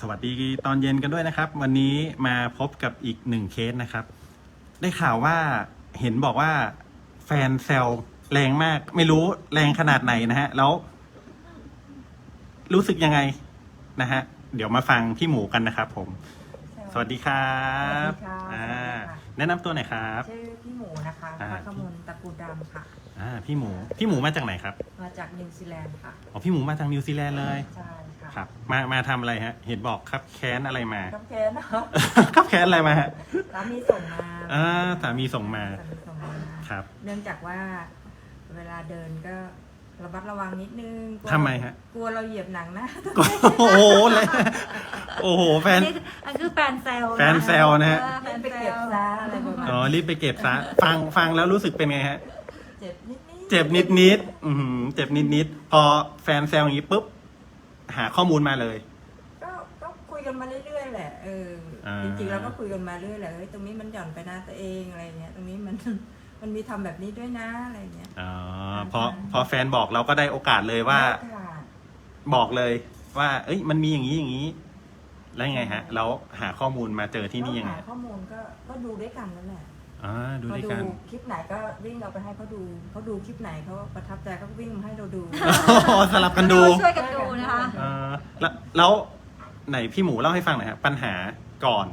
สวัสดีตอนเย็นกันด้วยนะครับ วันนี้มาพบกับอีกหนึ่งเคสนะครับ ได้ข่าวว่าเห็นบอกว่าแฟนแซลแรงมาก ไม่รู้แรงขนาดไหนนะฮะ แล้ว รู้สึกยังไงนะฮะ เดี๋ยวมาฟังพี่หมูกันนะครับผม สวัสดีครับสวัสดีค่ะ อ่าสวัสดีค่ะแนะนำตัวหน่อยครับ ชื่อพี่หมูนะคะอ่า พักขมูลตระกูลดำค่ะ อ่าพี่หมูพี่หมูมาจากไหนครับมาจากนิวซีแลนด์ค่ะอ๋อพี่หมูมาจากนิวซีแลนด์เลยใช่ค่ะครับ มามาทำอะไรฮะ เห็นบอกครับแค้นอะไรมา น้ำแกนนะคะครับแค้นอะไรมาฮะสามีส่งมาอ่าสามีส่งมาสามีส่งมาครับเนื่องจากว่าเวลาเดินก็ระมัดระวังนิดนึงกลัวทำไมฮะ กลัวเราเหยียบหนังนะโอ้โหเลยโอ้โหแฟน อันคือแฟนแซลแฟนแซวนะฮะ เออแฟเป็นนไปแซเก็บวซะอะไรประมาณอ๋อนี้รีบไปเก็บซะฟังฟังแล้วรู้สึกเป็นไงฮะ เจ็บนิดนิดเจ็บนิดนิดๆอือหือเจ็บนิดนิดๆพอแฟนแซวอย่างนี้ปุ๊บ หาข้อมูลมาเลย ก็ก็คุยกันมาเรื่อยๆแหละเอออ่าจริงๆเราก็คุยกันมาเรื่อยแหละเฮ้ยตรงนี้มันหย่อนไปนะตัวเองอะไรเงี้ยตรงนี้มัน มันมีทำแบบนี้ด้วยนะอะไรเงี้ยอ๋อพอพอแฟนบอกเราก็ได้โอกาสเลยว่าค่ะบอกเลย ว่า เอ้ย มันมีอย่างนี้อย่างนี้ แล้วยังไงฮะ แล้วหาข้อมูลมาเจอที่นี่ยังไง ก็หาข้อมูลก็ก็ดูด้วยกันนั่นแหละ อ่าดูพอด้วยดูกัน คลิปไหนก็วิ่งเราไปให้เขาดูเขาดูคลิปไหนเขาประทับใจเขาก็วิ่งมาให้เราดู อ๋อสลับกันดูช่วยกันดูนะคะอ่าแล้วแล้วไหนพี่หมูเล่าให้ฟังหน่อยครับปัญหาก่อน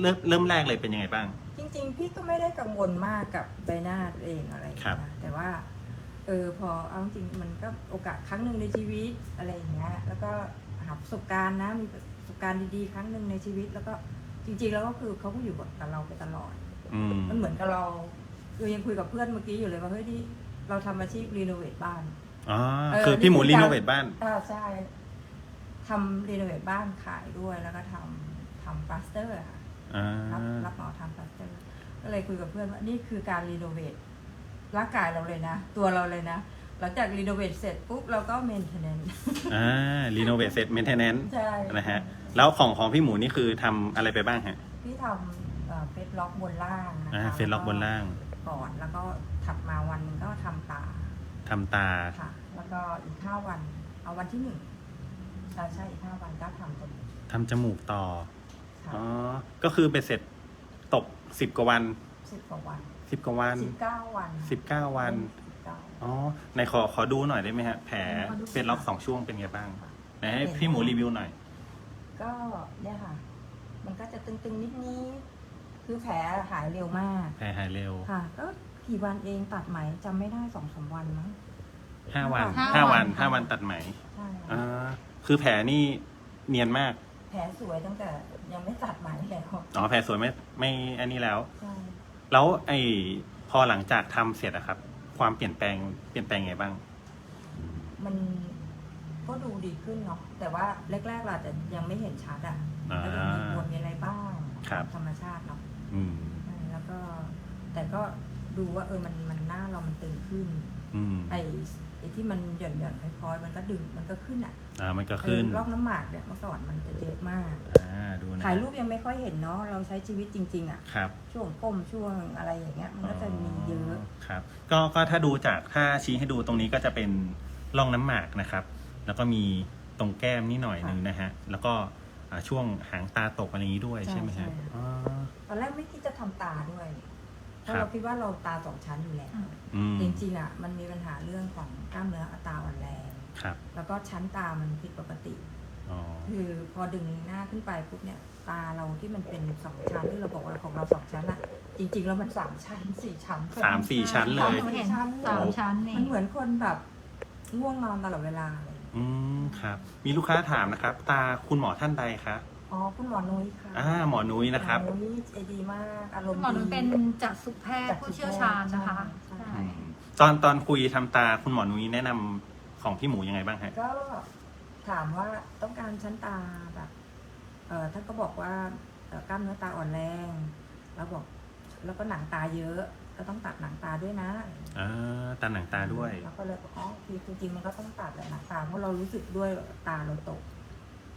เริ่มเริ่มแรกเลยเป็นยังไงบ้าง จริงๆ พี่ก็ไม่ได้กังวลมากกับใบหน้าตัวเองอะไรอย่างครัเงี้บยนะแต่ว่า เออพอเอาจริงๆมันก็โอกาสครั้งหนึ่งในชีวิตอะไรอย่างเงี้ย แล้วก็หาประสบการณ์นะมีประสบการณ์ดีๆ ครั้งหนึ่งในชีวิต แล้วก็จริงๆแล้วก็คือเขาก็อยู่กับเราไปตลอด อืมมันเหมือนกับเราคือยังคุยกับเพื่อนเมื่อกี้อยู่เลยว่าเฮ้ยที่เราทำอาชีพรีโนเวทบ้านอ๋อเออคือพี่หมูนี่คือรีการ โนเวทบ้าน อ่าใช่ทำรีโนเวทบ้านขายด้วยแล้วก็ทำทำปลาสเตอร์ค่ะ อ่า รับรับเหมาทำปลาสเตอร์ก็เลยคุยกับเพื่อนว่านี่คือการรีโนเวทร่างกายเราเลยนะ ตัวเราเลยนะ หลังจากรีโนเวทเสร็จปุ๊บเราก็เมนเทนเนนอ่า รีโนเวทเสร็จเมนเทนแนนใช่นะฮะ แล้วของของพี่หมูนี่คือทำอะไรไปบ้างฮะ พี่ทำ เฟสล็อกบนล่างนะอ่าคะเฟซล็อกบนล่างก่อนแล้วก็ถัดมาวันหนึงก็ทำตาทำตา ค่ะ แล้วก็อีกห้าวัน เอาวันที่หนึ่งใช่ใช่อีกห้าวันก็ทำจมูกทำจมูกต่อ ค่ะอ๋อ ก็คือเป็นเสร็จตกสิบกว่าวันสิบกว่าวันสิบกว่าวันสิบเก้าวันสิบเก้าวัน19อ๋อในขอขอดูหน่อยได้ไหมฮะ แผลขอดู เป็นล็อกสองช่วงเป็นไงบ้างค่ะไหนให้พี่หมูรีวิวหน่อย ก็เนี่ยค่ะ มันก็จะตึงๆนิดนี้ คือแผลหายเร็วมาก แผลหายเร็วค่ะ ก็กี่วันเองตัดไหมจำไม่ได้สองสามวันมั้ง ห้าวันห้าห้าวัวันนห้าวันตัดไหมใช่อ่าคือแผลนี่เนียนมาก แผลสวยตั้งแต่ยังไม่ตัดไหมแล้วอ๋อ แผลสวยไม่ไม่อันนี้แล้ว ใช่แล้วไอ้พอหลังจากทำเสร็จอะครับ ความเปลี่ยนแปลงเปลี่ยนแปลงไงบ้าง มันก็ดูดีขึ้นเนาะแต่ว่าแรกๆเราอาจจะยังไม่เห็นชัดอะอ่าก็ยังมีบวมมีอะไรบ้างครับ ธรรมชาติเนาะ อืมเออแล้วก็แต่ก็ดูว่าเออมันมันหน้าเรามันตึงขึ้นอืมไอ้ไอ้ที่มันหย่อนหย่อนๆคล้อยๆมันก็ดึงมันก็ขึ้นอะอ่ามันก็ขึ้นเออรอบน้ำหมากเนี่ยเมื่อก่อนมันจะเยอะมาก อ่าดูนะถ่ายรูปยังไม่ค่อยเห็นเนาะเราใช้ชีวิตจริง ๆอะครับ ช่วงก้มช่วงอะไรอย่างเงี้ย มันก็จะมีเยอะ ครับก็ก็ถ้าดูจากถ้าชี้ให้ดูตรงนี้ก็จะเป็นร่องน้ำหมากนะครับ แล้วก็มีตรงแก้มนี่หน่อยหนึ่งนะฮะ แล้วก็อ่าช่วงหางตาตกอะไรอย่างนี้ด้วยใช่ใช่ไหมฮะใช่ อ๋อ ตอนแรกไม่คิดจะทำตาด้วยเพราะครับเราคิดว่าเราตาสองชั้นอยู่แล้วอืมจริงๆอะมันมีปัญหาเรื่องของกล้ามเนื้อตาอ่อนแรงครับแล้วก็ชั้นตามันผิดปกติอ๋อคือพอดึงหน้าขึ้นไปปุ๊บเนี่ย ตาเราที่มันเป็นสองชั้นที่เราบอกว่าของเราสองชั้นอะจริง ๆ แล้วมันสามชั้นสี่ชั้นสามสี่ชั้นเลยหนูเห็นสามชั้นนี่มันเหมือนคนแบบง่วงนอนตลอดเวลาเลยอืมครับ มีลูกค้าถามนะครับ ตาคุณหมอท่านใดคะ อ๋อคุณหมอนุ้ยค่ะอ่าหมอนุ้ยนะครับ หมอนุ้ยใจดีมากอารมณ์หมอหนูดีเป็นจักษุแพทย์ผู้เชี่ยวชาญนะคะใช่ใช่ตอนตอนคุยทำตาคุณหมอนุ้ยแนะนำของพี่หมูยังไงบ้างฮะ ก็ถามว่าต้องการชั้นตาแบบเออท่านก็บอกว่าเอ่อกล้ามเนื้อตาอ่อนแรง แล้วบอกแล้วก็หนังตาเยอะ ก็ต้องตัดหนังตาด้วยนะ อ่าตาหนังตาด้วยแล้วก็เลยบอกอ๋อคือจริงๆมันก็ต้องตัดแหละหนังตาเพราะเรารู้สึกด้วยว่าตาเราตก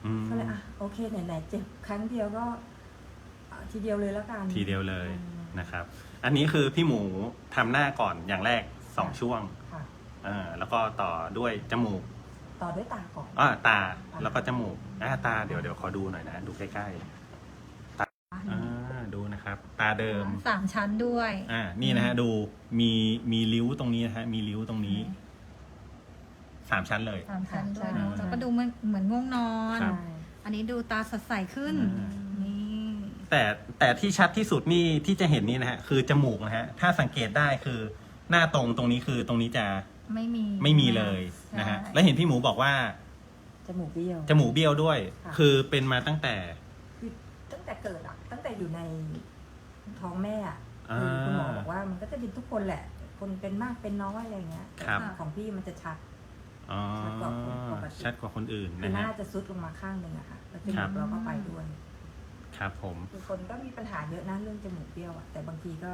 อืมก็เลยอะโอเคไหนๆเจ็บครั้งเดียวก็เอาทีเดียวเลยแล้วกันทีเดียวเลยอืมนะครับ อันนี้คือพี่หมูทำหน้าก่อนอย่างแรกสองช่วงค่ะ อ่าแล้วก็ต่อด้วยจมูกต่อด้วยตาก่อน อ่าตาแล้วก็จมูกอ่าตาเดี๋ยวเดี๋ยวขอดูหน่อยนะ ดูใกล้ๆตาอ่าดูนะครับ ตาเดิม สามชั้นด้วย อ่านี่นะฮะดูมีมีริ้วตรงนี้นะฮะมีริ้วตรงนี้ สามชั้นเลยสามชั้นด้วยใช่เนอะแล้วก็ดูเหมือนเหมือนง่วงนอน ครับใช่อันนี้ดูตาสดใสขึ้นอ่านี่แต่แต่ที่ชัดที่สุดนี่ที่จะเห็นนี่นะฮะคือจมูกนะฮะถ้าสังเกตได้คือหน้าตรงตรงนี้คือตรงนี้จะไม่มีไม่มีเลยนะฮะใช่แล้วเห็นพี่หมูบอกว่าจมูกเบี้ยว จมูกเบี้ยวด้วย ค่ะ คือเป็นมาตั้งแต่ คือตั้งแต่เกิดอะตั้งแต่อยู่ในท้องแม่อะอ่าคือคุณหมอบอกว่ามันก็จะเป็นทุกคนแหละ คนเป็นมากเป็นน้อยอะไรอย่างเงี้ยครับ แต่ของพี่มันจะชัด อ๋อชัดกว่าคนปกติ ชัดกว่าคนอื่นคือนะหฮะ น้าจะซุดลงมาข้างหนึ่งอะค่ะแล้วจครัมูบ กเราก็ไปด้วยครับผม คือคนก็มีปัญหาเยอะนะเรื่องจมูกเบี้ยวอะแต่บางทีก็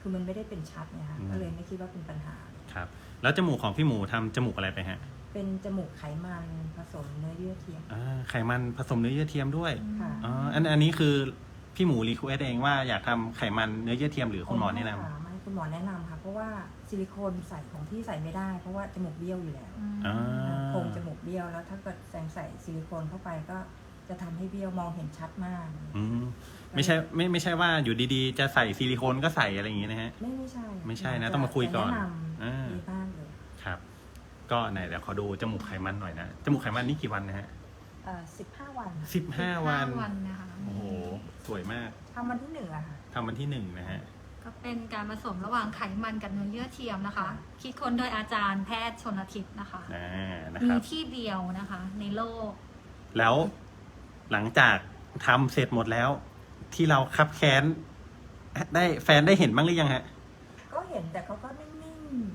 คือมันไม่ได้เป็นชัดไงคะอืม ก็เลยไม่คิดว่าเป็นปัญหา ครับ แล้วจมูกของพี่หมูทำจมูกอะไรไปฮะเป็นจมูกไขมันผสมเนื้อเยื่อเทียมอ่าไขมันผสมเนื้อเยื่อเทียมด้วยค่ะอ๋ออันอันนี้คือพี่หมูรีเควสเองว่าอยากทำไขมันเนื้อเยื่อเทียมหรือคุณหมอแนะนำไม่ค่ะไม่คุณหมอแนะนำค่ะ เพราะว่า ซิลิโคนใส่ของที่ใส่ไม่ได้ เพราะว่าจมูกเบี้ยวอยู่แล้วอืมอ่าโครงจมูกเบี้ยวแล้วถ้าเกิดแสงใส่ซิลิโคนเข้าไปก็จะทำให้เบี้ยวมองเห็นชัดมาก อืมไม่ใช่ไม่ไม่ใช่ว่าอยู่ดีๆ จะใส่ซิลิโคนก็ใส่อะไรอย่างงี้นะฮะ ไม่ไม่ใช่ไม่ใช่นะต้องมาคุยก่อนแนะนอ่าำดีมากเลยครับ ก็ไหนเดี๋ยวขอดูจมูกไขมันหน่อยนะจมูกไขมันนี่กี่วันนะฮะสิบห้าวันสิบห้าวัน วันนะคะโอ้โหสวยมากทำวันที่หนึ่งอะค่ะทำวันที่หนึ่งนะฮะ ก็เป็นการผสมระหว่างไขมันกับเนื้อเยื่อเทียมนะคะค่ะคิดค้นโดยอาจารย์แพทย์ชนทิศนะคะอ่านะมีครับ ที่เดียวนะคะ ในโลก แล้วหลังจากทำเสร็จหมดแล้ว ที่เราคับแค้นได้แฟนได้เห็นบ้างหรือยังฮะก็เห็นแต่เขาก็นิ่ง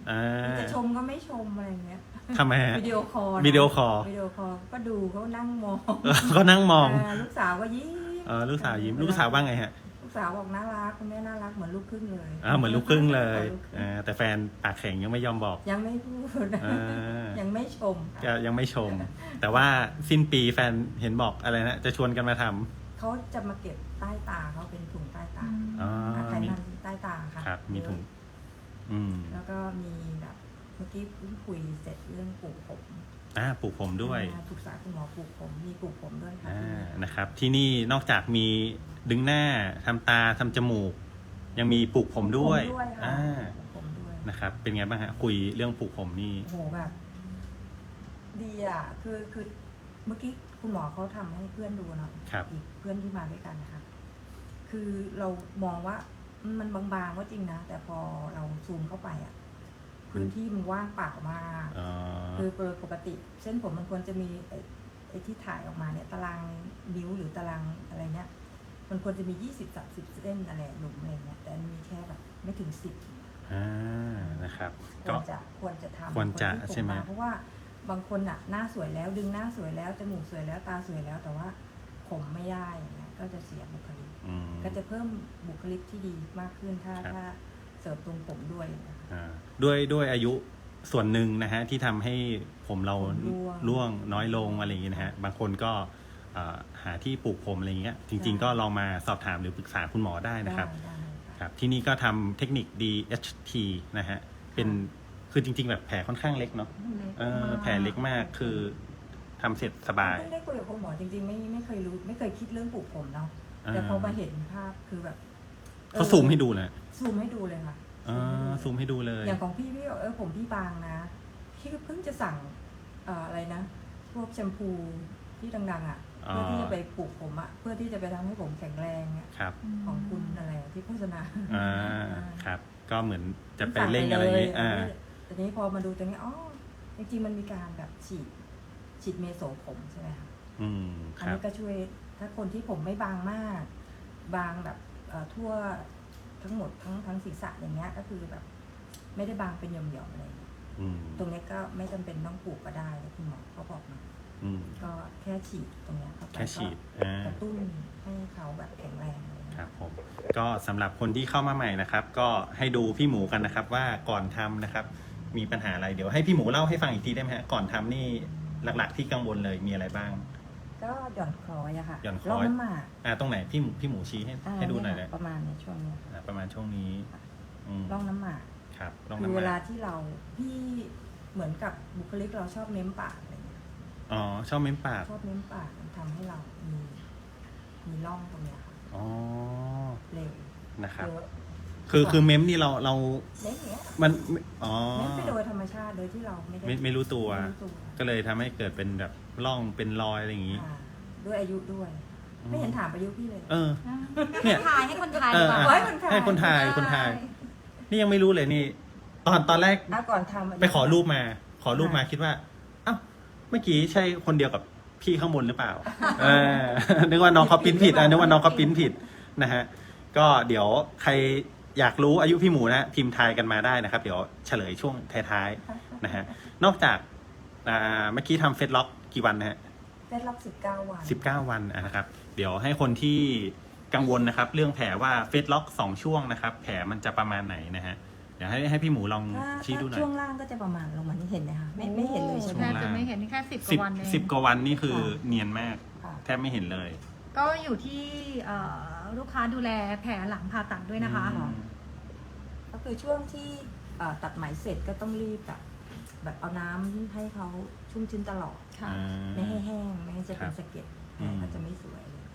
อ่าๆจะชมก็ไม่ชมอะไรอย่างเงี้ย ทำไมฮะ วิดีโอคอลนะวิดีโอคอล วิดีโอคอลก็ดูเขานั่งมองเออก็นั่งมองเลูกสาวก็ยิ้มเออลูกสาวยิ้ม ลูกสาวว่าไงฮะลูก สาวบอกน่ารักคุณแม่น่ารักเหมือนลูกครึ่งเลยอ่าเหมือนลูกครึ่งเลยหมือนลูกครึ่งอ่าแต่แฟนปากแข็งยังไม่ยอมบอก ยังไม่พูดอ่า ยังไม่ชมก็ยังไม่ชม แต่ว่าสิ้นปีแฟนเห็นบอกอะไรนะ จะชวนกันมาทำเขาจะมาเก็บใต้ตาเขาเป็นถุงใต้ตาอ๋อไขมีมันใต้ตาค่ะครับ มีถุง อืม แล้วก็มีแบบเมื่อกี้เพิ่งคุยเสร็จเรื่องปลูกผม อ่าปลูกผมด้วยอ่าปรึกษาคุณหมอปลูกผม มีปลูกผมด้วยค่ะอ่าที่นี่นะครับ ที่นี่นอกจากมีดึงหน้าทำตาทำจมูก ยังมีปลูกผมด้วยปลูกผมด้วยค่ะอ่าปลูกผมด้วย นะครับ เป็นไงบ้างฮะคุยเรื่องปลูกผมนี่โอ้โหแบบดีอะ คือคือเมื่อกี้คุณหมอเขาทำให้เพื่อนดูเนาะครับ อีกเพื่อนที่มาด้วยกันนะคะคือเรามองว่ามันบางๆก็จริงนะ แต่พอเราซูมเข้าไปอะ พื้นที่มันว่างเปล่ามากอ๋อคือโดยปกติ เส้นผมมันควรจะมีไอ้ไอ้ที่ถ่ายออกมาเนี่ยตารางนิ้วหรือตารางอะไรเนี้ยมันควรจะมียี่สิบสามสิบเส้นอะไรหลุมอะไรเงี้ยแต่อันมีแค่แบบไม่ถึงสิบอ่านะครับควก็รจะควรจะทำควรจะนที่ใช่ไหมผาเพราะว่าบางคนอะหน้าสวยแล้วดึงหน้าสวยแล้วจมูกสวยแล้วตาสวยแล้วแต่ว่าผมไม่ได้อย่างเงี้ยก็จะเสียบุคลิก อืม ก็จะเพิ่มบุคลิกที่ดีมากขึ้นถ้าครับ ถ้า เสริมตรงผมด้วยนะคะ อ่าด้วยด้วยอายุส่วนหนึ่งนะฮะที่ทำให้ผมเราผมร่วงร่วงน้อยลงอะไรอย่างเงี้ยนะฮะบางคนก็อ่าหาที่ปลูกผมอะไรอย่างเงี้ยจริงๆก็ลองมาสอบถามหรือปรึกษาคุณหมอได้นะครับ ได้ได้ค่ะครับที่นี่ก็ทำเทคนิค DHT นะฮะ เป็นคือจริง ๆ แบบแผลค่อนข้างเล็กเนาะเออแผลเล็กมากคือทำเสร็จสบายเพิ่งได้คุยกับคุณหมอจริงๆไม่ไม่เคยรู้ ไม่เคยคิดเรื่องปลูกผมเนาะอ่าแต่พอมาเห็นภาพคือแบบออเขาซูมให้ดูนะ ซูมให้ดูเลยค่ะอ่าซูมให้ดูเลย อย่างของพี่พี่บอกเออผมพี่บางนะพี่ก็เพิ่งจะสั่งเอ่ออะไรนะ พวกแชมพูที่ดังๆอะอ๋อเพื่อที่จะไปปลูกผมอะเพื่อที่จะไปทำให้ผมแข็งแรงอะครับ ของคุณอะไรอะที่โฆษณาอ่าครับ ก็เหมือนจะไปเร่งอะไรอย่างงี้สั่อ่าปเลยแต่นี้พอมาดูตรงนี้อ๋อจริงๆมันมีการแบบฉีดฉีดเมโสผมใช่ไหมคะอืมคอันรับนี้ก็ช่วยถ้าคนที่ผมไม่บางมาก บางแบบเอ่อทั่ว ทั้งหมดทั้งทั้งศีรษะอย่างเงี้ยก็คือแบบ ไม่ได้บางเป็นหย่อมๆอะไรอย่างเงี้ยอืมตรงนี้ก็ไม่จำเป็นต้องปลูกก็ได้คุณหมอเขาบอกมา อืมก็แค่ฉีดตรงเนี้ยเข้าไปแค่ฉีดก็อ่ากระตุ้นให้เขาแบบแข็งแรงอะไรอย่างคเงี้ย รับผมก็สำหรับคนที่เข้ามาใหม่นะครับ ก็ให้ดูพี่หมูกันนะครับ ว่าก่อนทำนะครับ มีปัญหาอะไรเดี๋ยวให้พี่หมูเล่าให้ฟังอีกทีได้ไหมฮะก่อนทำนี่หลักๆที่กังวลเลยมีอะไรบ้าง ก็หย่อนคล้อยอะค่ะหย่อนคล้ร่อองยน้ำหมากอ่าตรงไหนพี่หมูพี่หมูชี้ให้อ่าให้ดูหน่อยเยนะค่ะประมาณในช่วงเนี้ยค่ะอ่าประมาณช่วงนี้อืมร่องน้ำหมากครับลองคือน้ำเวมาลาที่เราพี่เหมือนกับบุคลิกเราชอบเม้มปากอะไรเงี้ยอ๋อชอบเม้มปากชอบเม้มปากมันทำให้เรามีมีร่องตรงเนี้ยค่ะอ๋อเร็วนะครับ เยอะคือคือเม้มนี่เราเราเม้มเนี้ยมันอ๋อเม้มไปโดยธรรมชาติโดยที่เราไม่ได้ไม่ไม่รู้ตัว ไม่รู้ตัว ก็เลยทำให้เกิดเป็นแบบ ร่องเป็นรอยอะไรอย่างนี้ อ่าด้วยอายุด้วยอืมไม่เห็นถามอายุพี่เลยเออ เนี่เนี่ยยทายให้คนทายเอดีอกว่า อะไว้คนถ่ายให้คนถ่ายคนถ่าย นี่ยังไม่รู้เลยนี่ ตอนตอนแรกอะก่อนทำายุไปขอรูปมา ขอรูปมาอ่าคิดว่าเอ้าเมื่อกี้ใช่คนเดียวกับพี่ข้างบนหรือเปล่า เออ นึกว่าน้องเขาปริ้นผิดอะนึกว่าน้องเขาปริ้นผิดนะฮะ ก็เดี๋ยวใครอยากรู้อายุพี่หมูนะพิมพ์ทายกันมาได้นะครับ เดี๋ยวเฉลยช่วงท้ายๆนะฮะ นอกจากอ่าเมื่อกี้ทำเฟซล็อก กี่วันนะฮะได้รับสิบเก้าวันสิบเก้าวันอะนะครับ เดี๋ยวให้คนที่กังวลนะครับ เรื่องแผลว่าเฟซล็อกสองช่วงนะครับ แผลมันจะประมาณไหนนะฮะ เดี๋ยวให้ให้พี่หมูลองถ้าชี้ดูหน่อยช่วงล่างก็จะประมาณลงมานี่เห็นไหมคะไม่ไม่เห็นเลยใช่ไหมแทบจะไม่เห็นนี่แค่สิบกสิบว่าวันเองสิบกว่าวันนี่คือค่ะเนียนมาก ค่ะ แทบไม่เห็นเลยก็อยู่ที่เอ่อลูกค้าดูแลแผลหลังผ่าตัดด้วยนะคะ อืม ก็คือช่วงที่เอ่อตัดไหมเสร็จก็ต้องรีบแบบแบบเอาน้ำให้เขาชุ่มชื้นตลอด ค่ะอ่าไม่ให้แห้งไม่ให้จะเป็ครันบสะเก็ดอืมก็จะไม่สวยเลย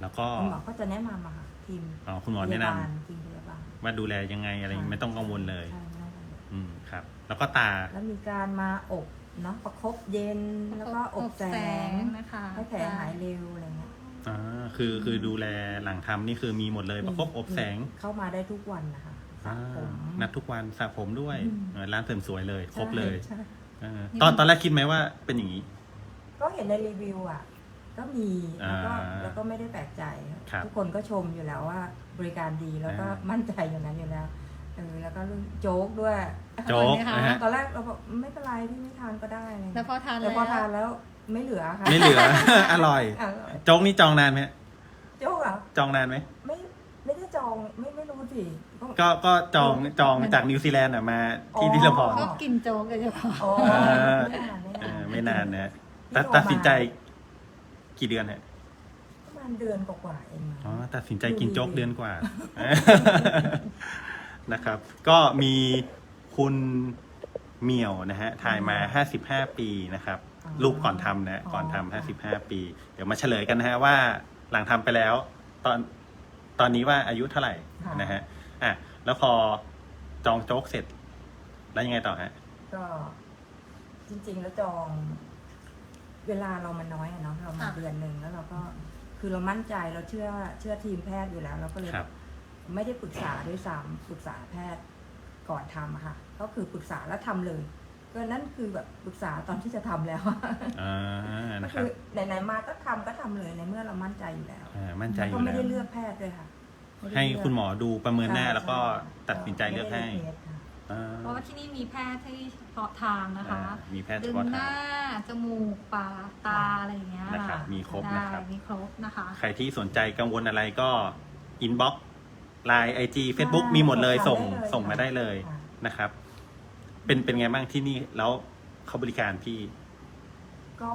แล้วก็คุณหมอก็จะแนะนำอะค่ะทีมอ๋อคุณหมอพแนะยานำบาลทีมพยาบาล ว่าดูแลยังไงอะไรไม่ต้องกังวลเลย ใช่ไม่ต้องกังวลอืมครับ แล้วก็ตา แล้วมีการมาอบเนาะประคบเย็นแล้วก็อบแสงนะคะให้แผลหายเร็วอะไรเงี้ยอ่า คือคือดูแลหลังทำนี่คือมีหมดเลยประคบอบแสงเข้ามาได้ทุกวันนะคะสระอ่าผม นัดทุกวันสระผมด้วยอืม เออร้านเสริมสวยเลย ครบเลยใช่เออตอนตอนแรกคิดไหมว่าเป็นอย่างนี้ ก็เห็นในรีวิวอะ ก็มีแล้วก็อ่าแล้วก็ไม่ได้แปลกใจครับทุกคนก็ชมอยู่แล้วว่าบริการดีแล้วก็อ่ามั่นใจอย่างนั้นอยู่แล้วเออแล้วก็เรื่องโจ๊กด้วยโจ๊กนะฮะ ตอนแรกเราบอกไม่เป็นไรพี่ไม่ทานก็ได้อะไรแล้วพอทานแต่แล้วพอทานแล้วไม่เหลือค่ะไม่เหลือ อร่อยอร่อยโจ๊กนี่จองนานไหมโจ๊กเหรอะจองนานไหม ไม่ไม่ได้จองไม่ไม่รู้สิก็ ก็ก็จองจองจากนิวซีแลนด์อะมาที่ที่ละพร ก็กินโจ๊กเลยเฉพาะ อ๋อเออไม่นานไม่เอนาน อไม่นานนะที่ ตัดโทรมาตัดสินใจกี่เดือนฮะประมาณเดือนกว่าๆเองมั้ง อ๋อตัดสินใจกินโจ๊กเดือนกว่า นะครับ ก็มีคุณเหมียวนะฮะถ่ายมา55ปีนะครับรูปก่อนทำนะ ก่อนทำ55ปี เดี๋ยวมาเฉลยกันนะฮะว่าหลังทำไปแล้ว ตอนตอนนี้ว่าอายุเท่าไหร่นะฮะอะแล้วพอจองโจ๊กเสร็จ แล้วยังไงต่อฮะ ก็จริงๆแล้วจอง เวลาเรามันน้อยอะเนาะเรามาค่ะ เดือนหนึ่งแล้วเราก็คือเรามั่นใจเราเชื่อเชื่อทีมแพทย์อยู่แล้วเราก็เลยครับ ไม่ได้ปรึกษาด้วยซ้ำปรึกษาแพทย์ก่อนทำอะค่ะ ก็คือปรึกษาแล้วทำเลย ก็นั่นคือแบบปรึกษาตอนที่จะทำแล้วอะอ่าก็นะครัคืบอไหนๆมาก็ทำก็ทำเลยในเมื่อเรามั่นใจอยู่แล้วอ่ามั่นใจอก็ยู่ไม่แล้ว ได้เลือกแพทย์ด้วยค่ะไได้ให้เลืกคุณหมอดูประเมินหน้าใช่แล้วก็ใช่ตัดสินใจเลือกให้ ไม่ได้เลือกเคสค่ะอ่า เพราะว่าที่นี่มีแพทย์ที่เฉพาะทางนะคะอ่ามีแพทย์เฉดึงพาะหทาน้างจมูกปากตาอะไรอย่างเงี้ยนะครับมีครบนะครับได้มีครบนะคะ ใครที่สนใจกังวลอะไรก็อินบ็อกไลน์ไอจีเฟซบุ๊กใช่มีหมดเลยถามส่งได้เลยส่งมาได้เลยค่ะนะครับ เป็นเป็นไงบ้างที่นี่แล้วเขาบริการพี่ ก็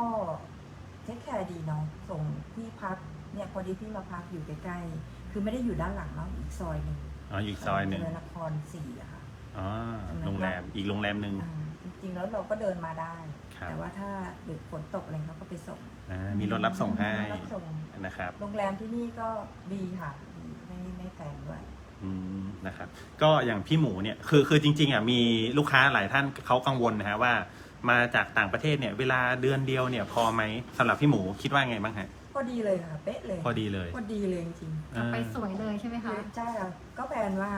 เทคแคร์ดีเนาะส่งที่พักเนี่ยพอดีพี่มาพักอยู่ใกล้ๆคือไม่ได้อยู่ด้านหลังเนาะอีกซอยหนึ่งอ๋ออยู่อีกซอยหนึ่งเจริญนครสี่อะค่ะ อ๋อโรงแรมอีกโรงแรมหนึ่ง อ่าจริงๆแล้วเราก็เดินมาได้ ครับ แต่ว่าถ้าหรือฝนตกอะไรเขาก็ไปส่งอ่ามีรถรับส่งให้รับส่งนะครับ โรงแรมที่นี่ก็ดีค่ะดีไม่ไม่แพงด้วย อืมนะครับก็อย่างพี่หมูเนี่ยคือคือจริงๆอะมีลูกค้าหลายท่านเขากังวลนะฮะว่า มาจากต่างประเทศเนี่ย เวลาเดือนเดียวเนี่ยพอไหมสำหรับพี่หมูคิดว่าไงบ้างฮะพอดีเลยค่ะ เป๊ะเลยพอดีเลยพอดีเลยจริงๆจะไปสวยเลยใช่ไหมคะ ใช่ค่ะก็แพลนว่า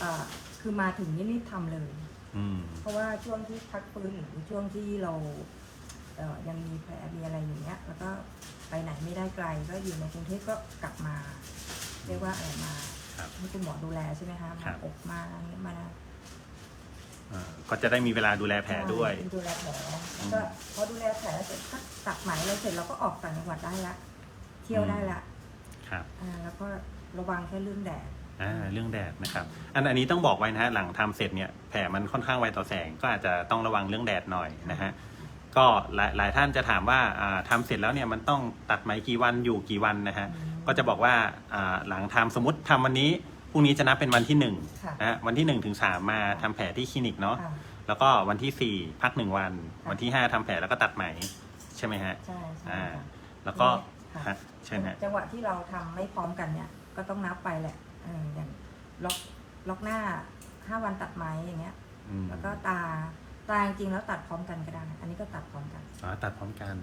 เอ่อ คือมาถึงนี่รีบทำเลย อืม เพราะว่าช่วงที่พักฟื้นหรือช่วงที่เราเอ่อยังมีแผลมีอะไรอย่างเงี้ย แล้วก็ไปไหนไม่ได้ไกลก็อยู่ในกรุงเทพก็กลับมา เรียกว่าอะไรมาครับให้คุณหมอดูแลใช่ไหมคะครัมาบ อบมาอะไรเงี้ยมาอ่าก็จะได้มีเวลาดูแลแผลด้วย ดูแลแผลแล้วก็พอดูแลแผลเสร็จก็ตัดไหมอะไรเสร็จเราก็ออกต่างจังหวัดได้ละ เที่ยวได้ละ ครับ อ่าแล้วก็ระวังแค่เรื่องแดด อ่าเรื่องแดดนะครับ อันอันนี้ต้องบอกไว้นะฮะหลังทำเสร็จเนี่ยแผลมันค่อนข้างไวต่อแสง ก็อาจจะต้องระวังเรื่องแดดหน่อยนะฮะก็หลายหลายท่านจะถามว่าอ่าทำเสร็จแล้วเนี่ยมันต้องตัดไหมกี่วันอยู่กี่วันนะฮะอืมก็จะบอกว่าอ่าหลังทำสมมติทำวันนี้พรุ่งนี้จะนับเป็นวันที่หนึ่งค่ะนะฮะวันที่หนึ่งถึงสามมาทำแผลที่คลินิกเนาะค่ะแล้วก็วันที่สี่พักหนึ่งวันค่ะวันที่ห้าทำแผลแล้วก็ตัดไหมใช่ไหมฮะใช่ใช่อ่าค่ะแล้วก็ค่ะฮะเชิญฮะจังหวะที่เราทำไม่พร้อมกันเนี่ยก็ต้องนับไปแหละเออ อย่างล็อกล็อกหน้าห้าวันตัดไหมอย่างเงี้ย อืมแล้วก็ตาตาจริงๆแล้วตัดพร้อมกันก็ได้ อันนี้ก็ตัดพร้อมกัน อ๋อตัดพร้อมกัน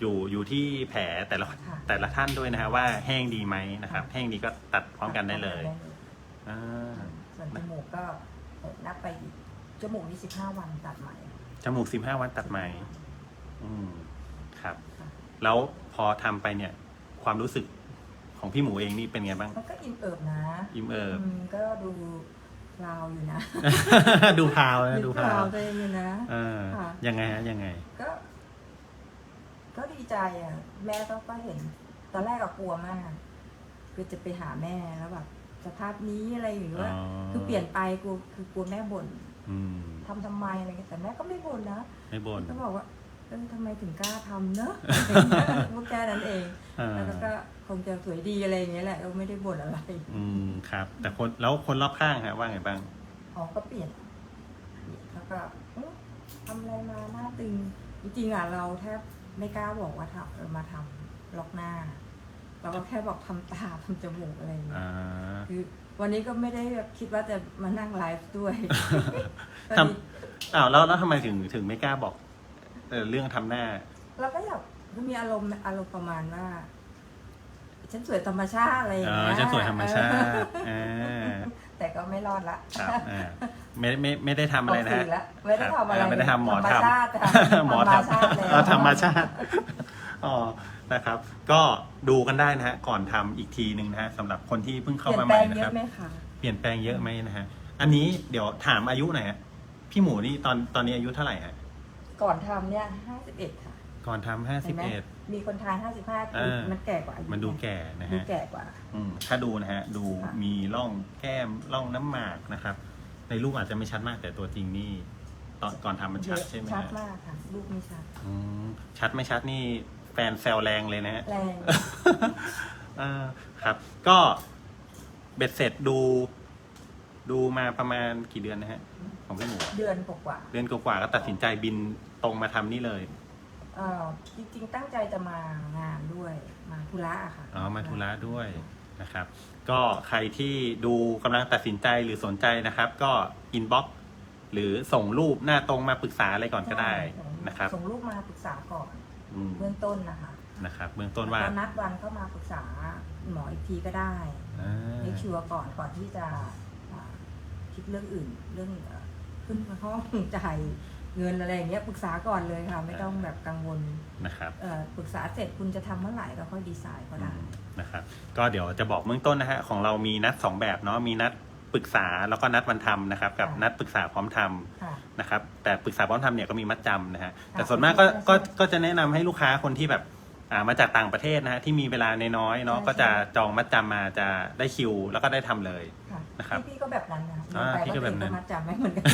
อยู่อยู่ที่แผลแต่ละค่ะ แต่ละท่านด้วยนะฮะว่าแห้งดีไหมนะครับ แห้งดีก็ตัดพร้อมกันได้เลยอ่าส่วนจมูกก็เอ่อนับไปอีกจมูกนี่สิบห้าวันตัดใหม่จมูกสิบห้าวันตัดใหม่อืมครับ ค่ะ แล้วพอทำไปเนี่ย ความรู้สึก ของพี่หมูเองนี่เป็นไงบ้าง มันก็อิ่มเอิบนะอิ่มเอิบอืมก็ดูพลาวอยู่นะดูพราวนะดูพราวตัวเองอยู่นะ เออค่ะ ยังไงฮะยังไง ก็ ก็ดีใจอะ แม่ก็ก็เห็น ตอนแรกก็กลัวมาก คือจะไปหาแม่แล้วแบบสภาพนี้อะไรอย่างเงี้ยอ๋อ คือเปลี่ยนไปกลัวคือกลัวแม่บ่นอืมทำทำไมอะไรเงี้ยแต่แม่ก็ไม่บ่นนะไม่บนก็บอกว่าเออทำไมถึงกล้าทำเนอะพวกแค่นั้นเอง เออแล้วก็ คงจะสวยดีอะไรอย่างเงี้ยแหละก็ไม่ได้บ่นอะไรอืมครับ แต่คนแล้วคนรอบข้างฮะว่าไงบ้างอ๋อก็เปลี่ยนแล้วก็เอ๊ะทำอะไรมาหน้าตึงจริงๆอะเราแทบไม่กล้าบอกว่าทำเออมาทำล็อกหน้า เราก็แค่บอกทำตาทำจมูกอะไรอย่างเงี้ย อ่า คือวันนี้ก็ไม่ได้แบบคิดว่าจะมานั่งไลฟ์ด้วย ทำ อ้าวแล้วแล้วทำไมถึงถึงไม่กล้าบอกเออเรื่องทำหน้า เราก็อยากก็มีอารมณ์อารมณ์ประมาณว่า ฉันสวยธรรมชาติอะไรอย่างอ๋อเงี้ยฉันสวยธรรมชาติอ่าแต่ก็ไม่รอดละครับอ่าไม่ไม่ไม่ได้ทำอะไรนะออกฮะสื่อละไม่ได้ทำอะไรครับไม่ได้ทำหมอธรรมทำชาติค่ะหมอธรรมทำชาติแล้วอ๋อธรรมชาติอ๋อนะครับ ก็ดูกันได้นะฮะก่อนทำอีกทีหนึ่งนะฮะสำหรับคนที่เพิ่งเปเข้าลี่ยนมาใหแปลม่งนะเยครัอะบไหมคะเปลี่ยนแปลงเยอะไหมนะฮะอันนี้เดี๋ยวถามอายุหน่อยฮะพี่หมูนี่ตอนตอนนี้อายุเท่าไหร่ฮะก่อนทำเนี่ยห้าสิบเอ็ดค่ะก่อนทำห้าสิเห็บนไหมเอ็ด มีคนทานห้าสิบห้าเออมันแก่กว่าอายุมันดูแก่นะดูฮะ แก่กว่า อืมถ้าดูนะฮะ ดูค่ะ มีร่องแก้มร่องน้ำหมากนะครับ ในรูปอาจจะไม่ชัดมากแต่ตัวจริงนี่ ตอนก่อนทำมันชัดใช่ไหมชัดฮะมากค่ะลูกไม่ชัด อืมชัดไม่ชัดนี่แฟนแซวแรงเลยนะฮะ แรงอ่าครับ ก็เบ็ดเสร็จดู ดูมาประมาณกี่เดือนนะฮะ ของพี่หมูเดือนกว่าเดือนกว่าๆก็ตัดสินใจบินตรงมาทำนี่เลยๆ เอ่อจริงๆ ตั้งใจจะมางานด้วยมาธุระอะค่ะอ๋อมาธุระด้วยนะครับ ก็ใครที่ดูกำลังตัดสินใจหรือสนใจนะครับ ก็อินบ็อกหรือส่งรูปหน้าตรงมาปรึกษาอะไรก่อนก็ได้ใช่นะครับส่งลูกมาปรึกษาก่อนอืมเบื้องต้นนะคะนะครับ เบื้องต้นว่าแล้วก็นัดวันเข้ามาปรึกษาหมออีกทีก็ได้อ่า ให้ชัวร์ก่อนก่อนที่จะอ่าคิดเรื่องอื่น เรื่องเอ่อขึ้นห้องจ่าย เงินอะไรอย่างเงี้ยปรึกษาก่อนเลยค่ะ ไม่ต้องแบบกังวลนะครับเอ่อปรึกษาเสร็จคุณจะทำเมื่อไหร่ก็ค่อยดีไซน์ก็ได้นะครับก็เดี๋ยวจะบอกเบื้องต้นนะฮะของเรามีนัดสองแบบเนาะมีนัดปรึกษาแล้วก็นัดวันทำนะครับ กับค่ะนัดปรึกษาพร้อมทำค่ะนะครับแต่ปรึกษาพร้อมทำเนี่ยก็มีมัดจำนะฮะแต่ค่ะส่วนมากก็ใช่ใช่ก็ก็จะแนะนำให้ลูกค้าคนที่แบบอ่ามาจากต่างประเทศนะฮะที่มีเวลาน้อยๆเนาะใช่ ก็จะจองมัดจำมาจะได้คิว แล้วก็ได้ทำเลยค่ะ นะครับพี่พี่ก็แบบนั้นนะอ่าไปพี่ก็แบบนั้นมาจำไม่เหมือนกัน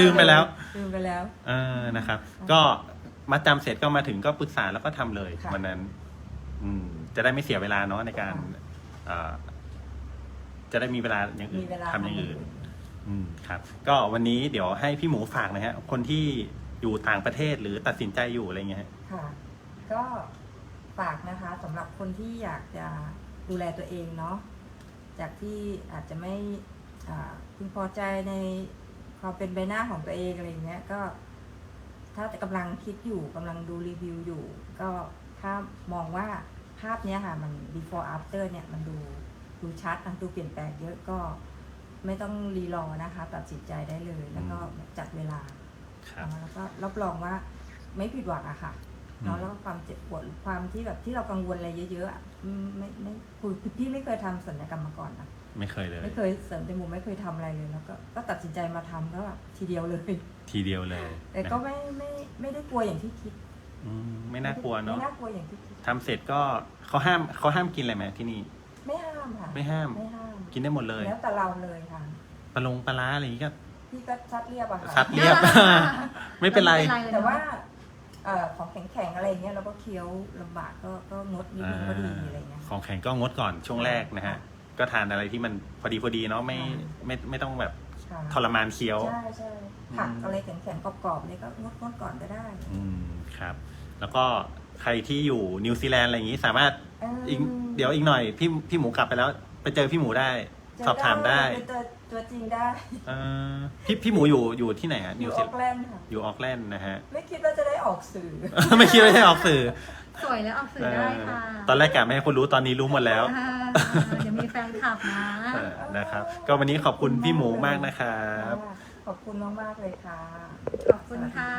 ลืมไปแล้วลืมไปแล้ว เออนะครับ ก็มัดจำเสร็จก็มาถึงก็ปรึกษาแล้วก็ทำเลยค่ะวันนั้น อืม จะได้ไม่เสียเวลาเนาะในการค่ะเอ่อจะได้มีเวลาอย่างอื่มีนเวลาทำอย่างอื่น อืมครับ ก็วันนี้เดี๋ยวให้พี่หมูฝากนะฮะ คนที่อยู่ต่างประเทศหรือตัดสินใจอยู่อะไรเงี้ยฮะ ค่ะ ก็ฝากนะคะสำหรับคนที่อยากจะดูแลตัวเองเนาะ จากที่อาจจะไม่อ่าพึงพอใจในความเป็นใบหน้าของตัวเองอะไรอย่างเงี้ยก็ถ้ากำลังคิดอยู่กำลังดูรีวิวอยู่ ก็ถ้ามองว่าภาพเนี้ยค่ะ มัน before after เนี่ยมันดูดูชัดนะดูเปลี่ยนแปลงเยอะก็ไม่ต้องรีรอนะคะ ตัดสินใจได้เลย แล้วก็จัดเวลาครับอ่าแล้วก็รับรองว่าไม่ผิดหวังอะค่ะ เนาะแล้วก็ความเจ็บปวดหรือความที่แบบที่เรากังวลอะไรเยอะๆอะอืมไม่ไม่คือพี่ไม่เคยทำศัลยกรรมมาก่อนนะไม่เคยเลย ไม่เคยเสริมจมูกไม่เคยทำอะไรเลยแล้วก็ก็ตัดสินใจมาทำก็แบบทีเดียวเลย ทีเดียวเลย แต่ก็ไม่ไม่ไม่ได้กลัวอย่างที่คิดอืมไม่น่ากลัวเนาะไม่น่ากลัวอย่างที่คิดทำเสร็จก็เขาห้ามเขาห้ามกินอะไรไหมที่นี่ ไม่ห้ามค่ะไม่ห้ามไม่ห้ามกินได้หมดเลย แล้วแต่เราเลยค่ะปลาลงปลาร้าอะไรอย่างงี้ก็พี่ก็ชัดเรียบอะค่ะซัดเรียบ ไม่เป็นไรไม่เป็นไรแต่ว่า เอ่อของแข็งๆอะไรอย่างเงี้ยเราก็เคี้ยวลำบากก็ก็งดนิดนึงก็ดีอะไรเงี้ย ของแข็งก็งดก่อนช่วงแรกนะฮะ ก็ทานอะไรที่มันพอดีพอดีเนาะไม่ค่ะ ไม่ไม่ต้องแบบค่ะทรมานเคี้ยว ใช่ใช่ผักอะไรแข็งๆกรอบๆเนี่ยก็งดงดก่อนก็ได้อืมครับ แล้วก็ใครที่อยู่นิวซีแลนด์อะไรอย่างนี้สามารถเอออีกเดี๋ยวอีกหน่อยพี่พี่หมูกลับไปแล้ว ไปเจอพี่หมูได้ เจสอบถามได้เป็นตัวตัวจริงได้เอ่อพี่พี่หมูอยู่อยู่ที่ไหนฮะอนิวยู่อซีอกแลนด์ค่ะ อยู่ออกแลนด์นะฮะ ไม่คิดว่าจะได้ออกสื่อ ไม่คิดว่าจะออกสื่อสวยและออกสื่อได้ค่ะเออตอนแรกกะไม่ให้คนรู้ตอนนี้รู้หมดแล้ว อ่าเดี๋ยวมีแฟนคลับนะ เออนะครับ ก็วันนี้ขอบคุณพี่หมูมากนะครับ ขอบคุณมาก ๆ เลยค่ะ ขอบคุณค่ะ